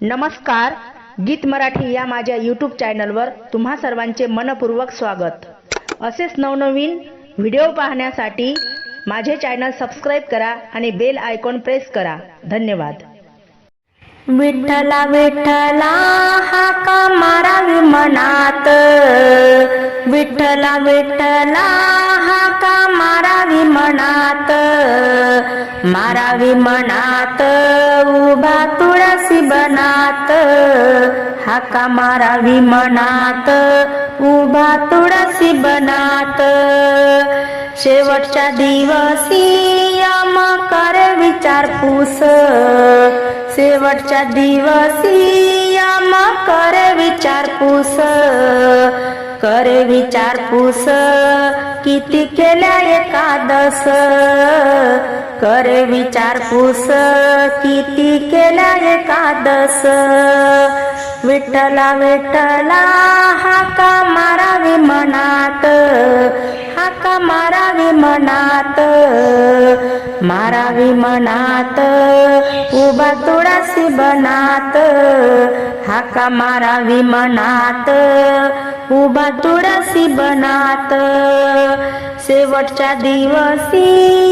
नमस्कार गीत मराठी या माझ्या यूट्यूब चॅनलवर तुम्हा सर्वांचे मनपूर्वक स्वागत. असेच नवनवीन व्हिडिओ पाहण्यासाठी माझे चॅनल सबस्क्राईब करा आणि बेल आयकॉन प्रेस करा. धन्यवाद. विठ्ठला विठ्ठला हाका मारावी मनात? विठ्ठला विठ्ठला मारावी मनात उभा तुळसी बनात. हाका मारावी मनात उभा तुळसी बनात. शेवटच्या दिवसी यम करे विचारपूस शेवटच्या दिवसी यम करे विचारपूस करे विचारपूस किती केल्या एकादस. करे विचारपूस किती केल्या एकादस. विठला विठला हाका मारावी मनात. हाका मारावी मनात. मारा विमनात उभा तुळासी बनात. हाका मारा विमनात उभा तुळासी बनात. शेवटच्या दिवशी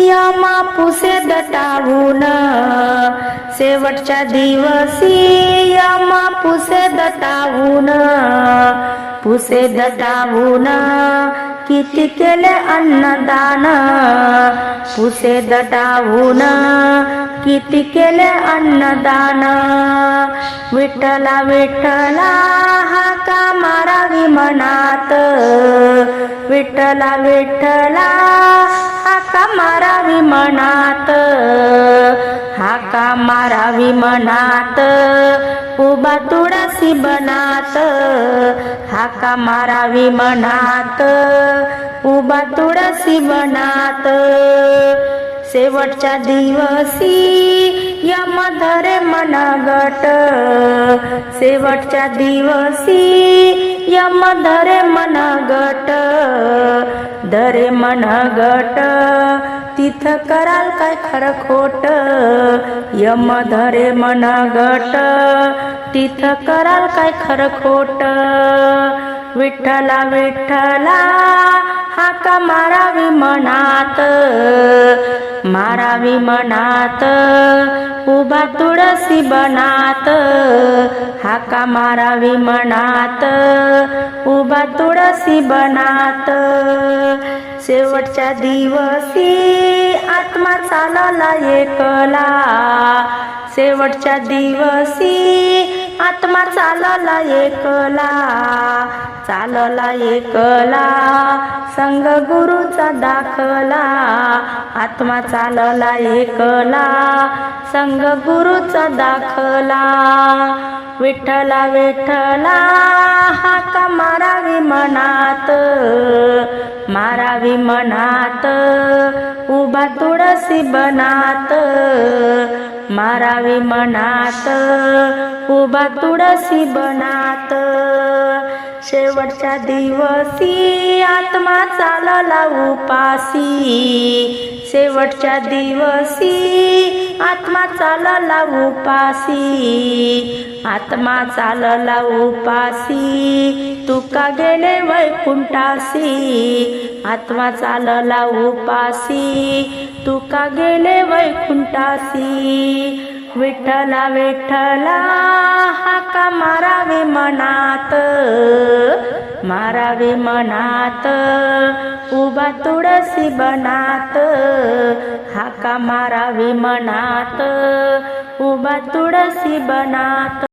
यमा पुसे दटावून शेवटच्या दिवशी यमा पुसे दटावून पुसे दटावून किती केले अन्नदान? पुसे दटावून किती केले अन्नदान? विठ्ठला विठ्ठला हाका मारावी मनात? विठ्ठला विठ्ठला हाका मारावी मनात? हाका मारावी मनात उभा तुळसी बनात. हाका मारावी मनात उभा तुळसी बनात. शेवटच्या दिवशी यम धरे मन गट शेवटच्या दिवशी यम धरे मन गट धरे मन गट तिथ कराल काय खरं खोट? यम धरे मन गट तिथ कराल काय खरं खोट? विठ्ठला विठ्ठला हाका मारावी मनात. मारावी मनात. उभा तुळसी बनात. हाका मारावी मनात. उभा तुळसी बनात. शेवटच्या दिवशी आत्मा चालला एकला. शेवटच्या दिवशी आत्मा चालला एकला. चालला एकला. संग गुरुचा दाखला. आत्मा चालला एकला. संग गुरुचा दाखला. विठ्ठला विठ्ठला हाका मारावी मनात. मारावी मनात उभा तुळसी बनात. मारावी मनात उभा तुळसी बनात. शेवटच्या दिवसी आत्मा चालला उपासी शेवटच्या दिवसी आत्मा चालला उपासी आत्मा चालला उपासी तुका गेले वैकुंठासी आत्मा चालला उपासी तुका गेले वैकुंठासी विठ्ठला विठ्ठला हाका मारावे मनात मारावे मनात उभा तुळसी बनात हाका मारावे मनात उभा तुळसी बनात.